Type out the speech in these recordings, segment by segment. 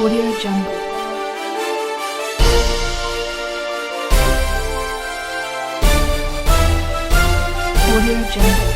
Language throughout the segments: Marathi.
Audio Jungle. Audio Jungle.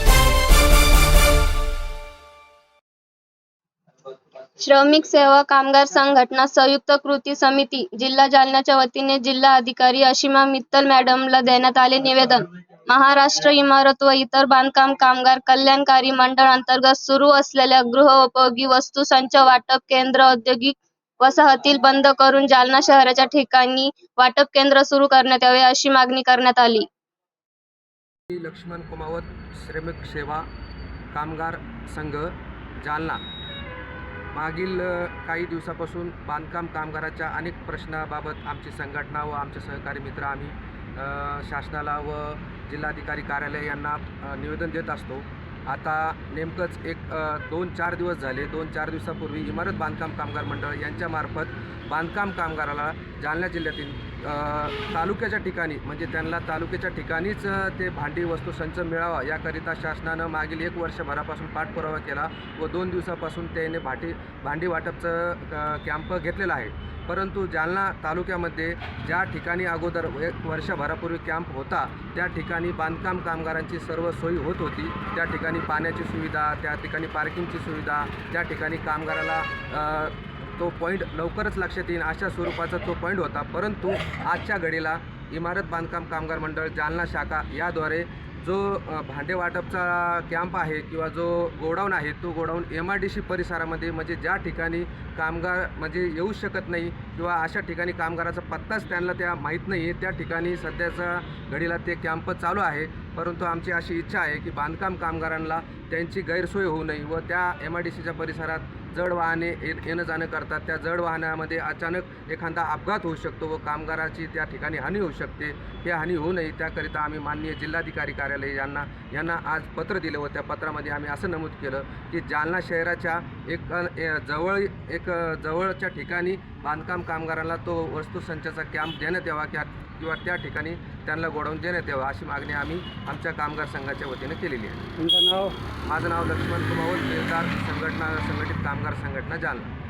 श्रमिक सेवा कामगार संघटना संयुक्त कृती समिती जिल्हा जालन्याच्या वतीने जिल्हा अधिकारी अशिमा मित्तल मॅडमला देण्यात आले निवेदन महाराष्ट्र इमारत व इतर बांधकाम कामगार कल्याणकारी मंडळ अंतर्गत सुरू असलेल्या गृहोपयोगी वस्तू संच वाटप केंद्र औद्योगिक वसाहतील बंद करून जालना शहराच्या ठिकाणी वाटप केंद्र सुरू करण्यात यावे अशी मागणी करण्यात आली. लक्ष्मण कुमावत श्रमिक सेवा कामगार संघ जालना. मागील काही दिवसापासून बांधकाम कामगाराच्या अनेक प्रश्नाबाबत आमची संघटना व आमचे सहकारी मित्र आम्ही शासनाला व जिल्हाधिकारी कार्यालय यांना निवेदन देत असतो. आता नेमकंच एक दोन चार दिवस झाले दोन चार दिवसापूर्वी इमारत बांधकाम कामगार मंडळ यांच्यामार्फत बांधकाम कामगाराला जालना जिल्ह्यातील तालुक्याच्या ठिकाणी म्हणजे त्यांना तालुक्याच्या ठिकाणीच ते भांडी वस्तू संच मिळावा याकरिता शासनानं मागील एक वर्षभरापासून पाठपुरावा केला व दोन दिवसापासून त्याने भाटी भांडी वाटपचं कॅम्प घेतलेला आहे. परंतु जालना तालुक्यामध्ये ज्या ठिकाणी अगोदर एक वर्षभरापूर्वी कॅम्प होता त्या ठिकाणी बांधकाम कामगारांची सर्व सोयी होत होती. त्या ठिकाणी पाण्याची सुविधा त्या ठिकाणी पार्किंगची सुविधा त्या ठिकाणी कामगाराला तो पॉईंट लवकरच लक्षात येईल अशा स्वरूपाचा तो पॉईंट होता. परंतु आजच्या घडीला इमारत बांधकाम कामगार मंडळ जालना शाखा याद्वारे जो भांडे वाटपचा कॅम्प आहे किंवा जो गोडाऊन आहे तो godown M I D C परिसरामध्ये म्हणजे ज्या ठिकाणी कामगार म्हणजे येऊ शकत नाही किंवा अशा ठिकाणी कामगाराचा पत्ताच त्यांना त्या माहीत नाही आहे त्या ठिकाणी सध्याचा घडीला ते कॅम्प चालू आहे. परंतु आमची अशी इच्छा आहे की बांधकाम कामगारांना त्यांची गैरसोय होऊ नये व त्या एम आय डी सीच्या परिसरात जड वाहने ये येणं जाणं करतात. त्या जड वाहनामध्ये अचानक एखादा अपघात होऊ शकतो व कामगाराची त्या ठिकाणी हानी होऊ शकते. हे हानी होऊ नये त्याकरिता आम्ही माननीय जिल्हाधिकारी कार्यालय यांना यांना आज पत्र दिलं व त्या पत्रामध्ये आम्ही असं नमूद केलं की जालना शहराच्या एक जवळ एक जवळच्या ठिकाणी बांधकाम कामगारांना तो वस्तुसंचाचा कॅम्प देण्यात यावा किंवा किंवा त्या ठिकाणी त्यांना गोडाऊन देण्यात यावं अशी मागणी आम्ही आमच्या कामगार संघाच्या वतीनं केलेली आहे. तुमचं नाव? माझं नाव लक्ष्मण कुमावत बेलदार संघटना संघटित कामगार संघटना जालना.